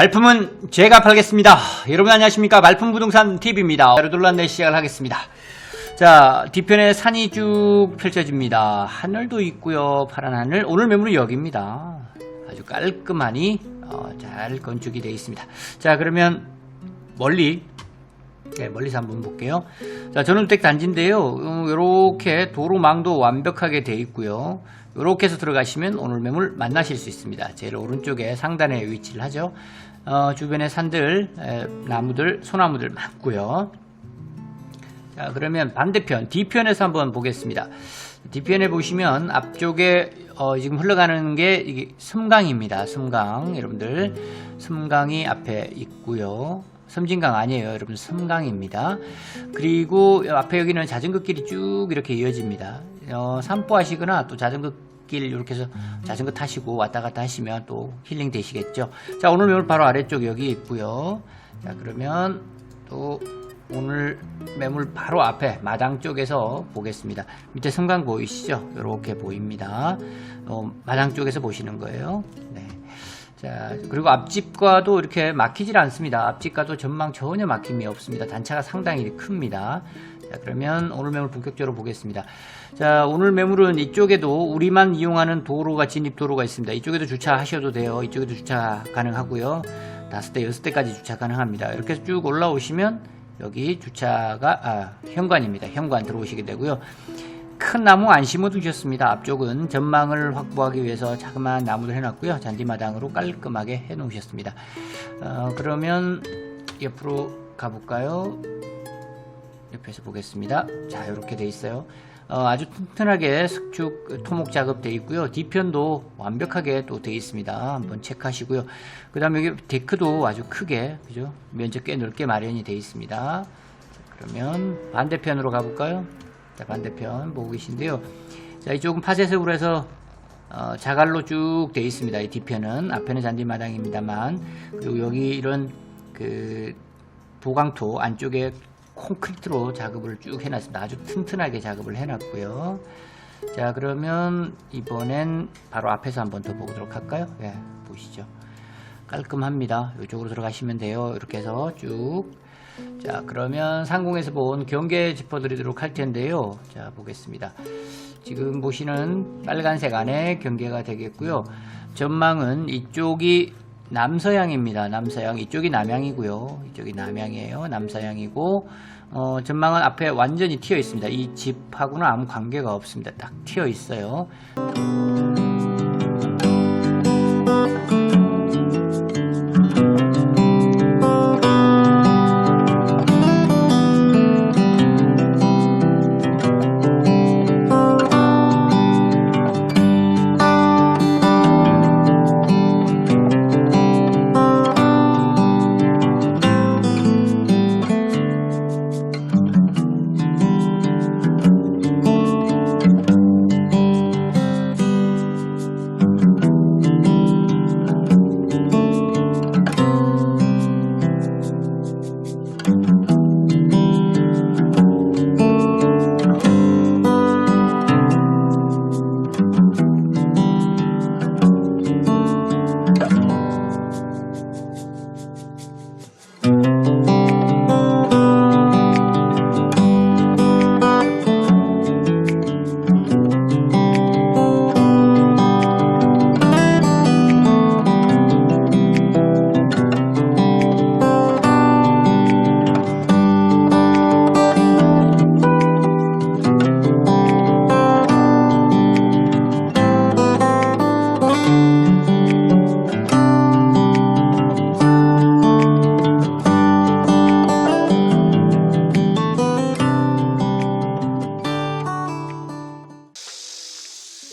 말품은 제가 팔겠습니다. 여러분 안녕하십니까? 말품 부동산 TV입니다. 여러둘란내 시작을 하겠습니다. 자, 뒤편에 산이 쭉 펼쳐집니다. 하늘도 있고요. 파란 하늘. 오늘 매물은 여기입니다. 아주 깔끔하니 어, 잘 건축이 되어 있습니다. 자, 그러면 멀리 네, 멀리서 한번 볼게요. 자, 전원주택 단지인데요. 이렇게 도로망도 완벽하게 되어 있고요. 이렇게 해서 들어가시면 오늘 매물 만나실 수 있습니다. 제일 오른쪽에 상단에 위치를 하죠. 어, 주변에 산들, 에, 나무들, 소나무들 많고요. 자, 그러면 반대편, 뒤편에서 한번 보겠습니다. 뒤편에 보시면 앞쪽에 어, 지금 흘러가는 게 이게 섬강입니다. 섬강, 여러분들. 섬강이 앞에 있고요. 섬진강 아니에요. 여러분, 섬강입니다. 그리고 앞에 여기는 자전거 길이 쭉 이렇게 이어집니다. 어, 산보하시거나 또 자전거 길 이렇게 해서 자전거 타시고 왔다 갔다 하시면 또 힐링 되시겠죠. 자, 오늘 매물 바로 아래쪽 여기 있고요. 자, 그러면 또 오늘 매물 바로 앞에 마당 쪽에서 보겠습니다. 밑에 섬강 보이시죠? 이렇게 보입니다. 어, 마당 쪽에서 보시는 거예요. 네. 자, 그리고 앞집과도 이렇게 막히질 않습니다. 앞집과도 전망 전혀 막힘이 없습니다. 단차가 상당히 큽니다. 자, 그러면 오늘 매물 본격적으로 보겠습니다. 자, 오늘 매물은 이쪽에도 우리만 이용하는 도로가 진입 도로가 있습니다. 이쪽에도 주차하셔도 돼요. 이쪽에도 주차 가능하고요. 다섯 대, 여섯 대까지 주차 가능합니다. 이렇게 쭉 올라오시면 여기 주차가 아, 현관입니다. 현관 들어오시게 되고요. 큰 나무 안 심어 두셨습니다. 앞쪽은 전망을 확보하기 위해서 자그마한 나무를 해놨고요. 잔디마당으로 깔끔하게 해 놓으셨습니다. 어, 그러면 옆으로 가볼까요? 옆에서 보겠습니다. 자, 이렇게 돼 있어요. 어, 아주 튼튼하게 석축 토목 작업 돼 있고요. 뒤편도 완벽하게 또돼 있습니다. 한번 체크하시고요. 그 다음에 여기 데크도 아주 크게, 그죠? 면적 꽤 넓게 마련이 돼 있습니다. 자, 그러면 반대편으로 가볼까요? 자, 반대편 보고 계신데요. 자, 이쪽은 파쇄석으로 해서 어, 자갈로 쭉돼 있습니다. 이 뒤편은 앞에는 잔디마당입니다만 그리고 여기 이런 그 보강토 안쪽에 콘크리트로 작업을 쭉 해놨습니다. 아주 튼튼하게 작업을 해놨고요. 자 그러면 이번엔 바로 앞에서 한번 더 보도록 할까요? 예, 보시죠. 깔끔합니다. 이쪽으로 들어가시면 돼요. 이렇게 해서 쭉. 자 그러면 상공에서 본 경계 짚어드리도록 할 텐데요. 자 보겠습니다. 지금 보시는 빨간색 안에 경계가 되겠고요. 전망은 이쪽이 남서향입니다. 남서향 이쪽이 남향이고요. 이쪽이 남향이에요. 남서향이고 어, 전망은 앞에 완전히 튀어 있습니다. 이 집하고는 아무 관계가 없습니다. 딱 튀어 있어요.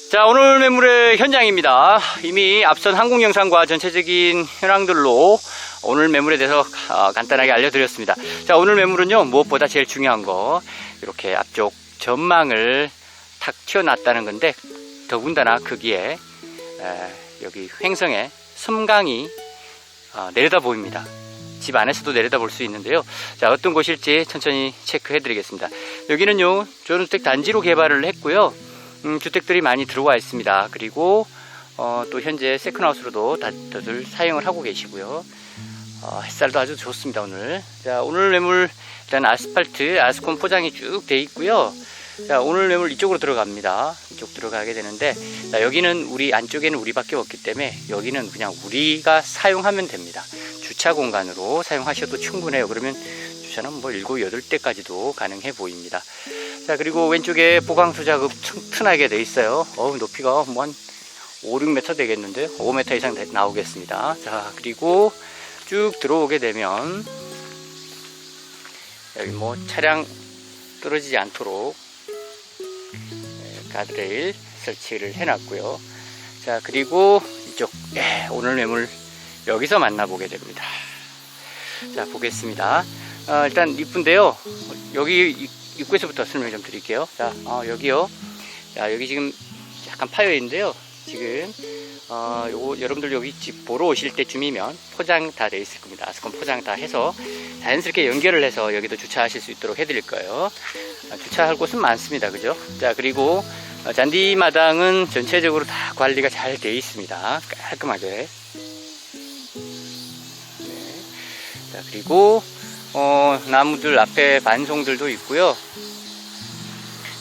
자, 오늘 매물의 현장입니다. 이미 앞선 항공 영상과 전체적인 현황들로 오늘 매물에 대해서 어, 간단하게 알려드렸습니다. 자, 오늘 매물은요, 무엇보다 제일 중요한 거, 이렇게 앞쪽 전망을 탁 튀어놨다는 건데, 더군다나 거기에, 에, 여기 횡성에 섬강이 어, 내려다 보입니다. 집 안에서도 내려다 볼 수 있는데요. 자, 어떤 곳일지 천천히 체크해 드리겠습니다. 여기는요, 전원주택 단지로 개발을 했고요. 음, 주택들이 많이 들어와 있습니다. 그리고 어, 또 현재 세컨하우스로도 다들 사용을 하고 계시고요. 어, 햇살도 아주 좋습니다 오늘. 자 오늘 매물 일단 아스팔트 아스콘 포장이 쭉 돼 있고요. 자 오늘 매물 이쪽으로 들어갑니다. 이쪽 들어가게 되는데 자, 여기는 우리 안쪽에는 우리밖에 없기 때문에 여기는 그냥 우리가 사용하면 됩니다. 주차 공간으로 사용하셔도 충분해요. 그러면 주차는 뭐 7, 8대까지도 가능해 보입니다. 자 그리고 왼쪽에 보강수 작업 튼튼하게 돼 있어요. 어우 높이가 뭐 한 5, 6m 되겠는데 5m 이상 되- 나오겠습니다. 자 그리고 쭉 들어오게 되면 여기 뭐 차량 떨어지지 않도록 예, 가드레일 설치를 해놨고요. 자 그리고 이쪽 예, 오늘 매물 여기서 만나보게 됩니다. 자 보겠습니다. 어, 일단 이쁜데요. 여기 입- 입구에서부터 설명 좀 드릴게요. 자 어, 여기요. 자 여기 지금 약간 파여 있는데요. 지금 어, 요거 여러분들 여기 집 보러 오실 때쯤이면 포장 다 돼 있을 겁니다. 아스콘 포장 다 해서 자연스럽게 연결을 해서 여기도 주차하실 수 있도록 해드릴 거예요. 아, 주차할 곳은 많습니다. 그죠? 자, 그리고 어, 잔디마당은 전체적으로 다 관리가 잘 돼 있습니다. 깔끔하게. 네. 자, 그리고 어, 나무들 앞에 반송들도 있고요.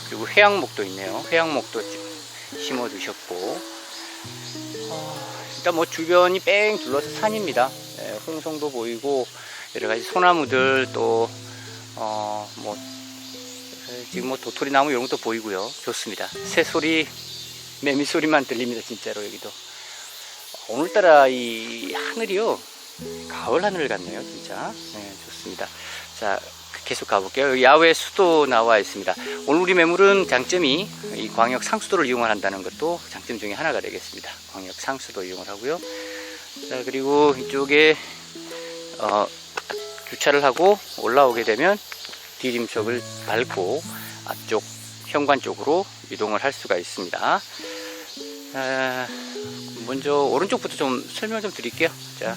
그리고 회양목도 있네요. 회양목도 심어 두셨고. 어, 일단 뭐 주변이 뺑 둘러서 산입니다. 예, 홍성도 보이고 여러 가지 소나무들 또 어, 뭐 지금 뭐 도토리 나무 이런 것도 보이고요. 좋습니다. 새 소리, 매미 소리만 들립니다. 진짜로 여기도. 오늘따라 이 하늘이요. 가을 하늘 같네요. 진짜. 네, 좋습니다. 자, 계속 가볼게요. 야외 수도 나와 있습니다. 오늘 우리 매물은 장점이 이 광역 상수도를 이용을 한다는 것도 장점 중에 하나가 되겠습니다. 광역 상수도 이용을 하고요. 자, 그리고 이쪽에 어, 주차를 하고 올라오게 되면 디딤석을 밟고 앞쪽 현관 쪽으로 이동을 할 수가 있습니다. 아, 먼저 오른쪽부터 좀 설명 좀 드릴게요. 자,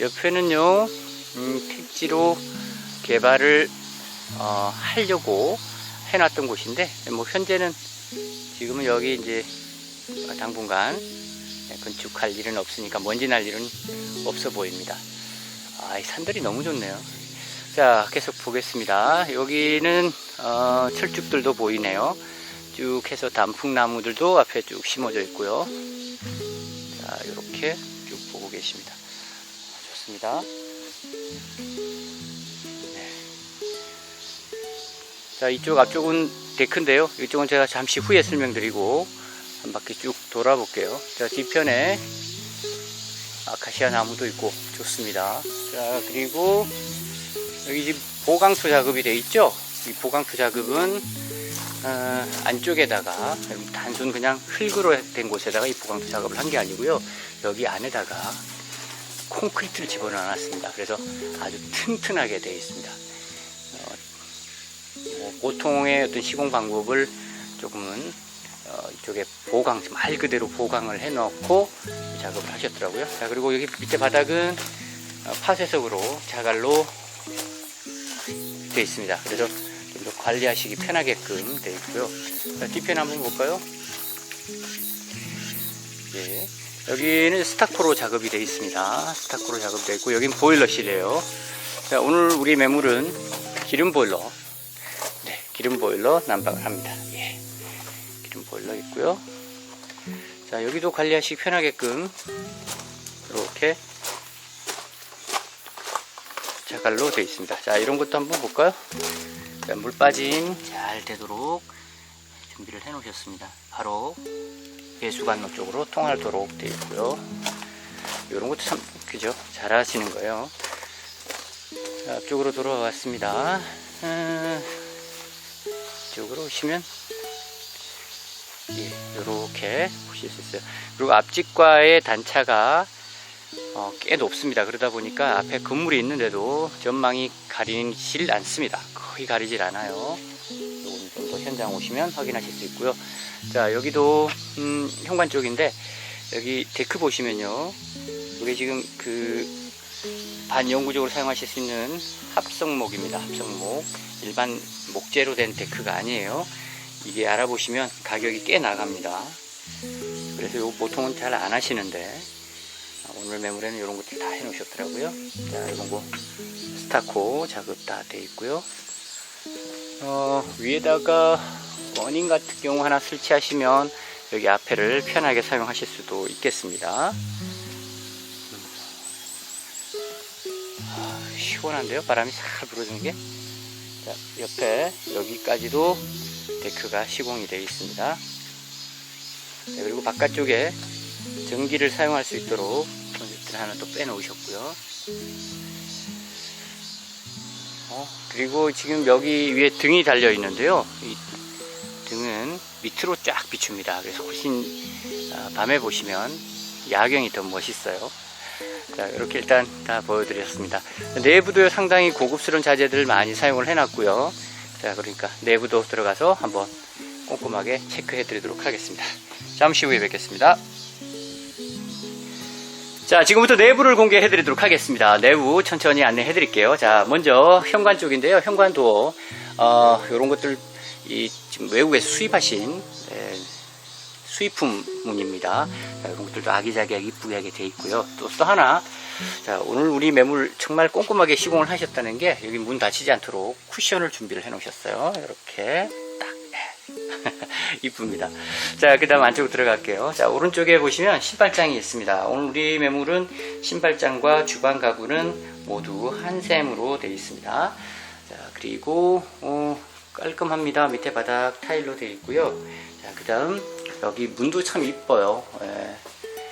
옆에는요, 음, 택지로 개발을 어, 하려고 해놨던 곳인데, 뭐 현재는 지금은 여기 이제 당분간 건축할 일은 없으니까 먼지 날 일은 없어 보입니다. 아, 이 산들이 너무 좋네요. 자, 계속 보겠습니다. 여기는 어, 철쭉들도 보이네요. 쭉 해서 단풍나무들도 앞에 쭉 심어져 있고요. 자, 이렇게 쭉 보고 계십니다. 좋습니다. 네. 자, 이쪽 앞쪽은 데크인데요. 이쪽은 제가 잠시 후에 설명드리고 한 바퀴 쭉 돌아볼게요. 자, 뒤편에 아카시아 나무도 있고 좋습니다. 자, 그리고 여기 지금 보강수 작업이 돼 있죠? 이 보강수 작업은 어, 안쪽에다가 단순 그냥 흙으로 된 곳에다가 이 보강수 작업을 한 게 아니고요. 여기 안에다가 콘크리트를 집어넣어 놨습니다. 그래서 아주 튼튼하게 되어 있습니다. 어, 뭐 보통의 어떤 시공 방법을 조금은 어, 이쪽에 보강, 말 그대로 보강을 해 넣고 작업을 하셨더라고요. 자, 그리고 여기 밑에 바닥은 어, 파쇄석으로 자갈로 되어 있습니다. 그래서 좀 더 관리하시기 편하게끔 되어 있고요. 자, 뒤편 한번 볼까요? 예. 여기는 스타코로 작업이 되어 있습니다. 스타코로 작업되어 있고, 여긴 보일러실이에요. 자, 오늘 우리 매물은 기름 보일러. 네, 기름 보일러 난방을 합니다. 예. 기름 보일러 있고요. 자, 여기도 관리하시기 편하게끔 이렇게 자갈로 되어 있습니다. 자, 이런 것도 한번 볼까요? 자, 물 빠짐 잘 되도록 준비를 해 놓으셨습니다. 바로 배수관로 쪽으로 통하도록 되어 있고요. 이런 것도 참 그죠? 잘 하시는 거예요. 자, 앞쪽으로 돌아왔습니다. 음, 이쪽으로 오시면 예, 이렇게 보실 수 있어요. 그리고 앞집과의 단차가 어, 꽤 높습니다. 그러다 보니까 앞에 건물이 있는데도 전망이 가리질 않습니다. 거의 가리질 않아요. 현장 오시면 확인하실 수 있고요. 자, 여기도 음, 현관 쪽인데 여기 데크 보시면요. 이게 지금 그 반영구적으로 사용하실 수 있는 합성목입니다. 합성목. 일반 목재로 된 데크가 아니에요. 이게 알아보시면 가격이 꽤 나갑니다. 그래서 요 보통은 잘 안 하시는데 아, 오늘 매물에는 이런 것들 다 해놓으셨더라고요. 자, 이건 뭐 스타코 작업 다돼 있고요. 어, 위에다가 원인 같은 경우 하나 설치하시면 여기 앞에를 편하게 사용하실 수도 있겠습니다. 아, 시원한데요? 바람이 살 불어주는 게. 자, 옆에 여기까지도 데크가 시공이 되어 있습니다. 네, 그리고 바깥쪽에 전기를 사용할 수 있도록 전기를 하나 또 빼놓으셨고요. 어, 그리고 지금 여기 위에 등이 달려 있는데요. 이 등은 밑으로 쫙 비춥니다. 그래서 훨씬 아, 밤에 보시면 야경이 더 멋있어요. 자, 이렇게 일단 다 보여드렸습니다. 내부도 상당히 고급스러운 자재들 많이 사용을 해놨고요. 자, 그러니까 내부도 들어가서 한번 꼼꼼하게 체크해 드리도록 하겠습니다. 잠시 후에 뵙겠습니다. 자, 지금부터 내부를 공개해 드리도록 하겠습니다. 내부 천천히 안내해 드릴게요. 자, 먼저 현관 쪽인데요. 현관 도, 어, 요런 것들, 이, 지금 외국에서 수입하신, 에, 수입품 문입니다. 자, 이런 것들도 아기자기하게 이쁘게 돼 있고요. 또, 또 하나, 자, 오늘 우리 매물 정말 꼼꼼하게 시공을 하셨다는 게 여기 문 닫히지 않도록 쿠션을 준비를 해 놓으셨어요. 이렇게 딱. 이쁩니다. 자, 그 다음 안쪽으로 들어갈게요. 자, 오른쪽에 보시면 신발장이 있습니다. 오늘 우리 매물은 신발장과 주방 가구는 모두 한샘으로 되어 있습니다. 자, 그리고, 어, 깔끔합니다. 밑에 바닥 타일로 되어 있고요. 자, 그 다음, 여기 문도 참 이뻐요. 예.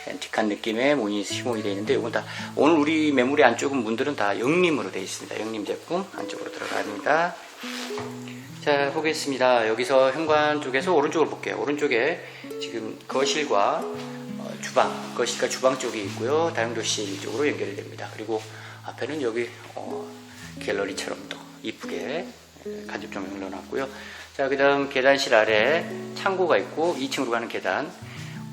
앤틱한 느낌의 문이 시공이 되어 있는데 이건 다 오늘 우리 매물의 안쪽은 문들은 다 영림으로 되어 있습니다. 영림 제품 안쪽으로 들어갑니다. 자 보겠습니다. 여기서 현관 쪽에서 오른쪽을 볼게요. 오른쪽에 지금 거실과 어, 주방, 거실과 주방 쪽이 있고요. 다용도실 쪽으로 연결이 됩니다. 그리고 앞에는 여기 어, 갤러리처럼 또 이쁘게 예, 간접 조명을 넣어놨고요. 자, 그 다음 계단실 아래 창고가 있고 2층으로 가는 계단.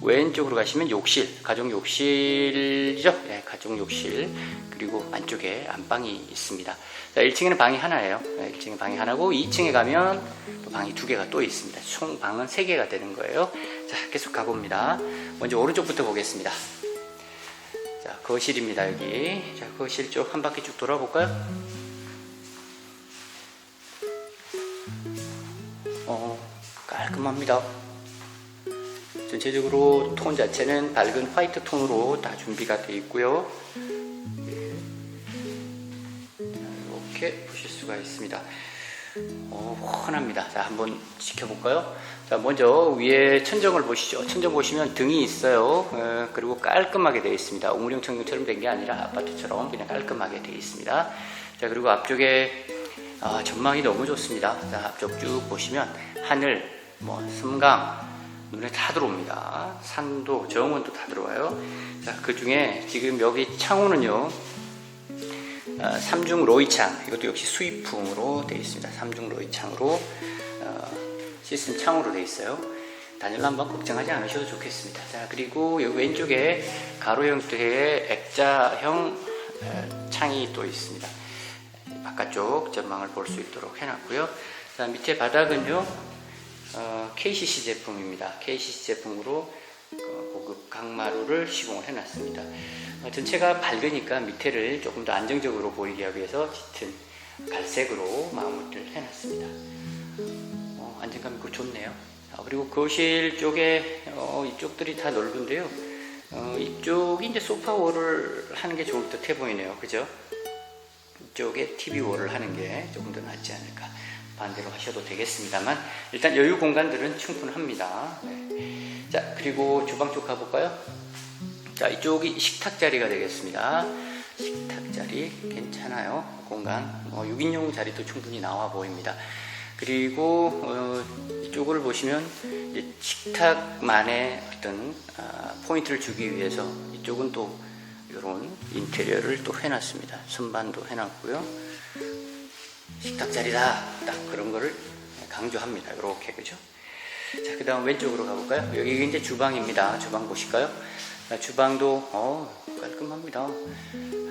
왼쪽으로 가시면 욕실, 가정 욕실이죠? 네, 가정 욕실. 그리고 안쪽에 안방이 있습니다. 자, 1층에는 방이 하나예요. 네, 1층에 방이 하나고 2층에 가면 또 방이 두 개가 또 있습니다. 총 방은 세 개가 되는 거예요. 자, 계속 가봅니다. 먼저 오른쪽부터 보겠습니다. 자, 거실입니다, 여기. 자, 거실 쪽 한 바퀴 쭉 돌아볼까요? 어, 깔끔합니다. 전체적으로 톤 자체는 밝은 화이트 톤으로 다 준비가 되어 있고요. 예. 자, 이렇게 보실 수가 있습니다. 어, 훤합니다. 자, 한번 지켜볼까요? 자, 먼저 위에 천정을 보시죠. 천정 보시면 등이 있어요. 어, 그리고 깔끔하게 되어 있습니다. 오므령 청경처럼 된 게 아니라 아파트처럼 그냥 깔끔하게 되어 있습니다. 자, 그리고 앞쪽에 아, 전망이 너무 좋습니다. 자, 앞쪽 쭉 보시면 하늘, 뭐 섬강 눈에 다 들어옵니다. 산도, 정원도 다 들어와요. 자, 그 중에 지금 여기 창호는요. 어, 삼중 로이창 이것도 역시 수입품으로 되어 있습니다. 삼중 로이창으로 어, 시스템 창으로 되어 있어요. 단열 난방 걱정하지 않으셔도 좋겠습니다. 자 그리고 왼쪽에 가로 형태의 액자형 어, 창이 또 있습니다. 바깥쪽 전망을 볼 수 있도록 해놨고요. 자 밑에 바닥은요 어, KCC 제품입니다. KCC 제품으로 어, 고급 강마루를 시공을 해놨습니다. 어, 전체가 밝으니까 밑에를 조금 더 안정적으로 보이게 하기 위해서 짙은 갈색으로 마무리를 해놨습니다. 어, 안정감 있고 좋네요. 아, 그리고 거실 쪽에 어, 이쪽들이 다 넓은데요. 어, 이쪽이 이제 소파 월을 하는 게 좋을 듯해 보이네요. 그죠? 이쪽에 TV 월을 하는 게 조금 더 낫지 않을까. 반대로 하셔도 되겠습니다만 일단 여유 공간들은 충분합니다. 네. 자 그리고 주방 쪽 가볼까요? 자 이쪽이 식탁 자리가 되겠습니다. 식탁 자리 괜찮아요. 공간 어, 6인용 자리도 충분히 나와 보입니다. 그리고 어, 이쪽을 보시면 식탁만의 어떤 아, 포인트를 주기 위해서 이쪽은 또 이런 인테리어를 또 해놨습니다. 선반도 해놨고요. 식탁 자리다 딱 그런 거를 강조합니다. 이렇게 그죠? 자, 그 다음 왼쪽으로 가볼까요? 여기 이제 주방입니다. 주방 보실까요? 자, 주방도 어, 깔끔합니다.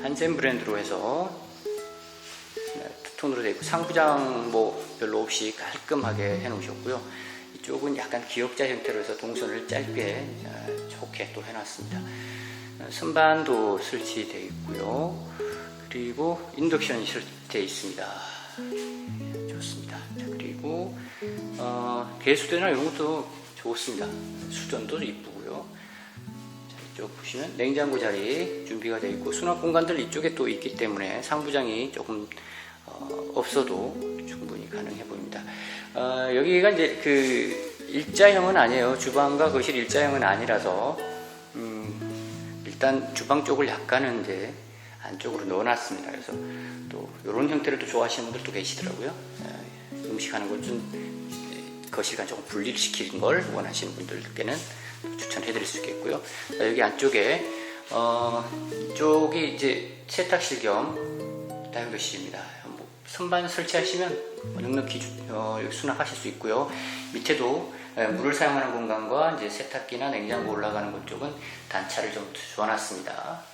한샘 브랜드로 해서 네, 투톤으로 되어 있고 상부장 뭐 별로 없이 깔끔하게 해놓으셨고요. 이쪽은 약간 기역자 형태로 해서 동선을 짧게 어, 좋게 또 해놨습니다. 어, 선반도 설치되어 있고요. 그리고 인덕션이 설치되어 있습니다. 좋습니다. 자, 그리고 어, 개수대나 이런 것도 좋습니다. 수전도 이쁘고요. 자, 이쪽 보시면 냉장고 자리 준비가 되어 있고 수납 공간들 이쪽에 또 있기 때문에 상부장이 조금 어, 없어도 충분히 가능해 보입니다. 어, 여기가 이제 그 일자형은 아니에요. 주방과 거실 일자형은 아니라서 음, 일단 주방 쪽을 약간은 이제 안쪽으로 넣어놨습니다. 그래서 또 이런 형태를 또 좋아하시는 분들도 계시더라고요. 에, 음식하는 걸좀 거실과 조금 분리를 시키는 걸 원하시는 분들께는 추천해드릴 수 있겠고요. 자, 여기 안쪽에 어, 이쪽이 이제 세탁실 겸 다용도실입니다. 뭐 선반 설치하시면 주- 어, 수납하실 수 있고요. 밑에도 에, 물을 사용하는 공간과 이제 세탁기나 냉장고 올라가는 것 쪽은 단차를 좀 주어놨습니다.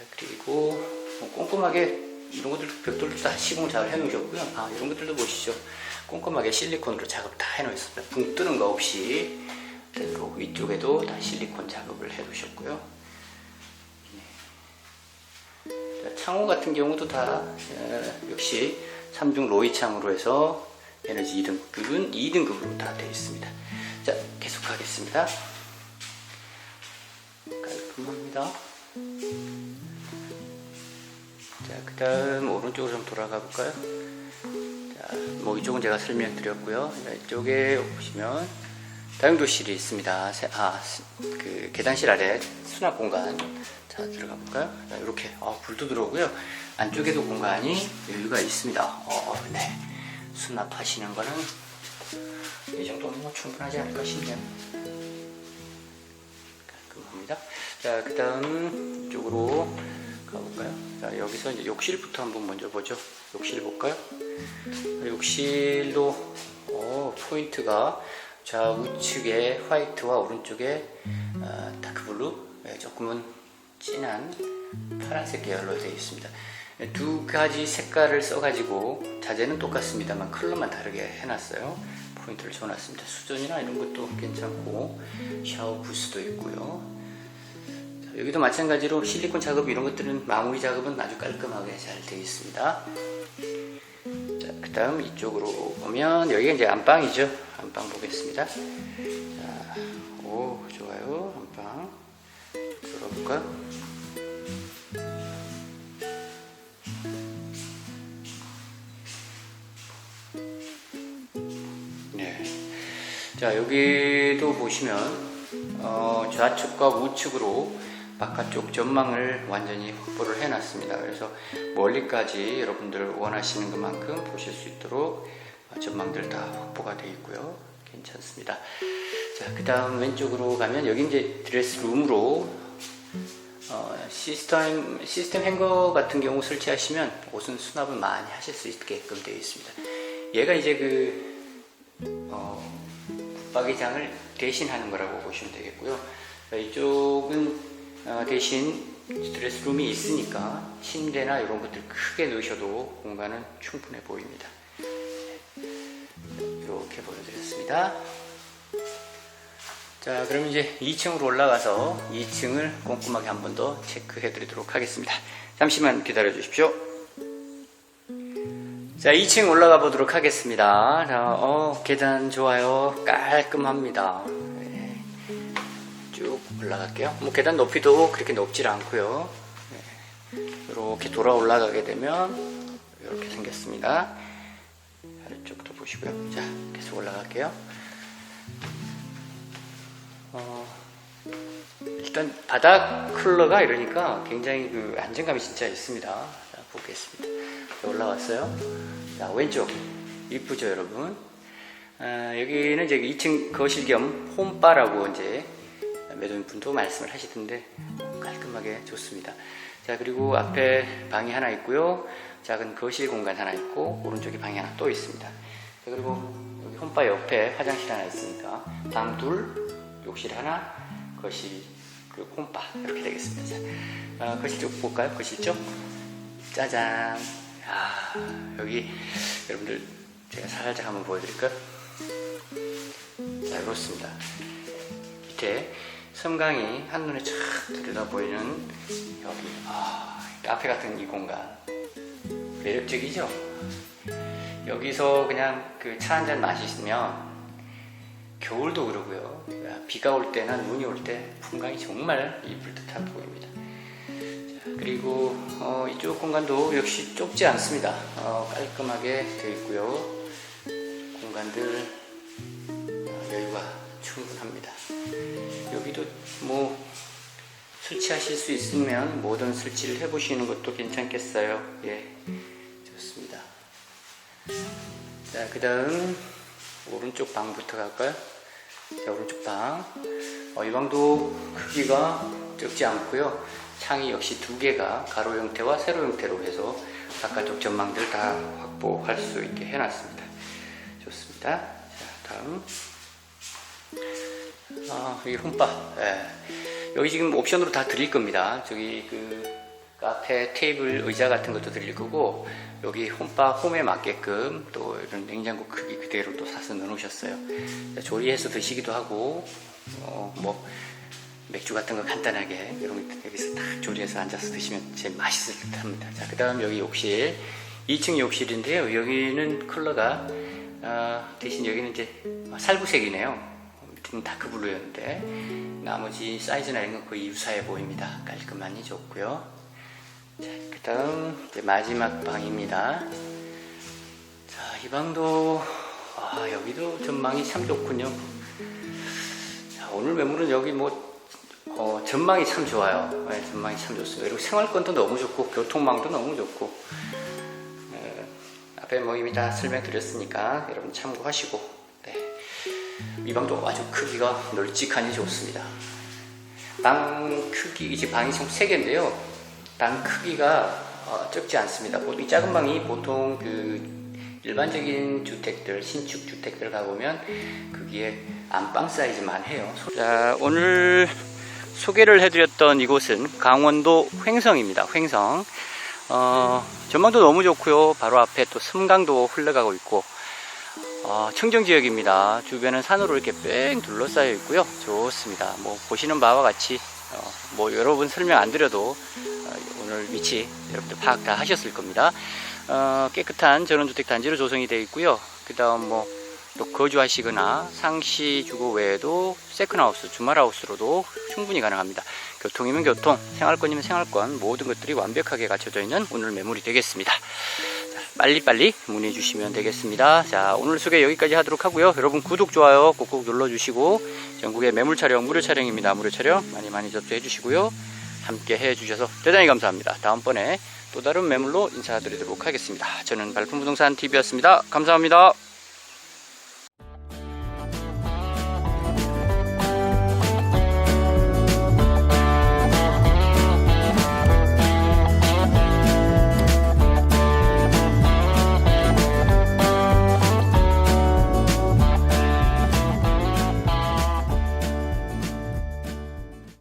자, 그리고 뭐 꼼꼼하게 이런 것들 벽돌도 다 시공을 잘 해놓으셨고요. 아, 이런 것들도 보시죠. 꼼꼼하게 실리콘으로 작업 다 해놓으셨습니다. 붕 뜨는 거 없이 그리고 위쪽에도 다 실리콘 작업을 해놓으셨고요. 자, 창호 같은 경우도 다 에, 역시 3중 로이 창으로 해서 에너지 2등급은 2등급으로 다 되어 있습니다. 자, 계속하겠습니다. 깔끔합니다. 다음 오른쪽으로 좀 돌아가 볼까요? 자, 뭐 이쪽은 제가 설명드렸고요. 자, 이쪽에 보시면 다용도실이 있습니다. 세- 아, 스- 그 계단실 아래 수납 공간. 자, 들어가 볼까요? 자, 이렇게 아, 불도 들어오고요. 안쪽에도 공간이 여유가 있습니다. 어, 네. 수납하시는 거는 이 정도면 뭐 충분하지 않을까 싶네요. 깔끔합니다. 자, 그 다음 이쪽으로 가볼까요? 자, 여기서 이제 욕실부터 한번 먼저 보죠. 욕실 볼까요? 욕실도 어, 포인트가 좌우측에 화이트와 오른쪽에 어, 다크블루 네, 조금은 진한 파란색 계열로 되어 있습니다. 네, 두 가지 색깔을 써가지고 자재는 똑같습니다만 컬러만 다르게 해놨어요. 포인트를 줘놨습니다. 수전이나 이런 것도 괜찮고 샤워 부스도 있고요. 자, 여기도 마찬가지로 실리콘 작업 이런 것들은 마무리 작업은 아주 깔끔하게 잘 되어 있습니다. 자, 그 다음 이쪽으로 보면 여기가 이제 안방이죠. 안방 보겠습니다. 자, 오, 좋아요. 안방. 들어볼까요? 네. 자, 여기도 보시면, 어, 좌측과 우측으로 바깥쪽 전망을 완전히 확보를 해놨습니다. 그래서 멀리까지 여러분들 원하시는 것만큼 보실 수 있도록 어, 전망들 다 확보가 되어 있고요. 괜찮습니다. 자, 그 다음 왼쪽으로 가면 여기 이제 드레스 룸으로 어, 시스템, 시스템 행거 같은 경우 설치하시면 옷은 수납을 많이 하실 수 있게끔 되어 있습니다. 얘가 이제 그, 어, 붙박이장을 대신하는 거라고 보시면 되겠고요. 자, 이쪽은 어, 대신 드레스룸이 있으니까 침대나 이런 것들 크게 넣으셔도 공간은 충분해 보입니다. 이렇게 보여드렸습니다. 자, 그럼 이제 2층으로 올라가서 2층을 꼼꼼하게 한 번 더 체크해 드리도록 하겠습니다. 잠시만 기다려 주십시오. 자, 2층 올라가 보도록 하겠습니다. 자, 어, 계단 좋아요. 깔끔합니다. 올라갈게요. 뭐 계단 높이도 그렇게 높질 않고요. 네. 이렇게 돌아 올라가게 되면 이렇게 생겼습니다. 아래쪽도 보시고요. 자, 계속 올라갈게요. 어, 일단 바닥 쿨러가 이러니까 굉장히 그 안정감이 진짜 있습니다. 자, 보겠습니다. 자, 올라왔어요. 자, 왼쪽. 이쁘죠, 여러분? 아, 여기는 이제 2층 거실 겸 홈바라고 이제 매도인 분도 말씀을 하시던데 깔끔하게 좋습니다. 자, 그리고 앞에 방이 하나 있고요. 작은 거실 공간 하나 있고, 오른쪽에 방이 하나 또 있습니다. 자, 그리고 여기 홈바 옆에 화장실 하나 있으니까 방 둘, 욕실 하나, 거실, 그리고 홈바 이렇게 되겠습니다. 자, 아, 거실 쪽 볼까요? 거실 쪽. 짜잔. 아, 여기 여러분들 제가 살짝 한번 보여드릴까요? 자, 이렇습니다. 밑에 섬강이 한눈에 쫙 들여다 보이는 여기 아, 카페 같은 이 공간 매력적이죠? 여기서 그냥 그 차 한 잔 마시면 겨울도 그러고요. 비가 올 때나 눈이 올 때 풍광이 정말 이쁠 듯한 보입니다. 자, 그리고 어, 이쪽 공간도 역시 좁지 않습니다. 어, 깔끔하게 되어 있고요. 공간들 어, 여유가 충분합니다. 뭐 설치하실 수 있으면 모든 설치를 해보시는 것도 괜찮겠어요. 예, 좋습니다. 자, 그 다음 오른쪽 방부터 갈까요? 자, 오른쪽 방. 어, 이 방도 크기가 적지 않고요. 창이 역시 두 개가 가로 형태와 세로 형태로 해서 바깥쪽 전망들 다 확보할 수 있게 해놨습니다. 좋습니다. 자, 다음. 아, 여기 홈바. 예. 여기 지금 옵션으로 다 드릴 겁니다. 저기 그 카페 테이블 의자 같은 것도 드릴 거고 여기 홈바 홈에 맞게끔 또 이런 냉장고 크기 그대로 또 사서 넣어놓으셨어요. 자, 조리해서 드시기도 하고 어, 뭐 맥주 같은 거 간단하게 여러분 여기서 딱 조리해서 앉아서 드시면 제일 맛있을 듯합니다. 자, 그다음 여기 욕실 2층 욕실인데요. 여기는 컬러가 어, 대신 여기는 이제 살구색이네요. 밑에는 다크블루였는데 나머지 사이즈나 이런 건 거의 유사해 보입니다. 깔끔하니 좋고요. 자, 그 다음 이제 마지막 방입니다. 자, 이 방도 아, 여기도 전망이 참 좋군요. 자, 오늘 매물은 여기 뭐 어, 전망이 참 좋아요. 네, 전망이 참 좋습니다. 그리고 생활권도 너무 좋고 교통망도 너무 좋고 네, 앞에 뭐 이미 다 설명드렸으니까 여러분 참고하시고 네. 이 방도 아주 크기가 널찍하니 좋습니다. 방 크기 이제 방이 총 3개인데요. 방 크기가 어, 적지 않습니다. 보통 이 작은 방이 보통 그 일반적인 주택들 신축 주택들 가보면 그게 안방 사이즈만 해요. 자 오늘 소개를 해드렸던 이곳은 강원도 횡성입니다. 횡성. 어, 전망도 너무 좋고요. 바로 앞에 또 섬강도 흘러가고 있고 어, 청정 지역입니다. 주변은 산으로 이렇게 뺑 둘러싸여 있고요. 좋습니다. 뭐 보시는 바와 같이 어, 뭐 여러 분 설명 안 드려도 어, 오늘 위치 여러분들 파악 다 하셨을 겁니다. 어, 깨끗한 전원주택 단지로 조성이 되어 있고요. 그 다음 뭐 또 거주하시거나 상시 주거 외에도 세컨하우스, 주말하우스로도 충분히 가능합니다. 교통이면 교통, 생활권이면 생활권 모든 것들이 완벽하게 갖춰져 있는 오늘 매물이 되겠습니다. 자, 빨리빨리 문의 주시면 되겠습니다. 자, 오늘 소개 여기까지 하도록 하고요. 여러분 구독, 좋아요 꼭꼭 눌러주시고 전국의 매물 촬영, 무료 촬영입니다. 무료 촬영 많이 많이 접수해 주시고요. 함께 해 주셔서 대단히 감사합니다. 다음번에 또 다른 매물로 인사드리도록 하겠습니다. 저는 발품부동산 TV였습니다. 감사합니다.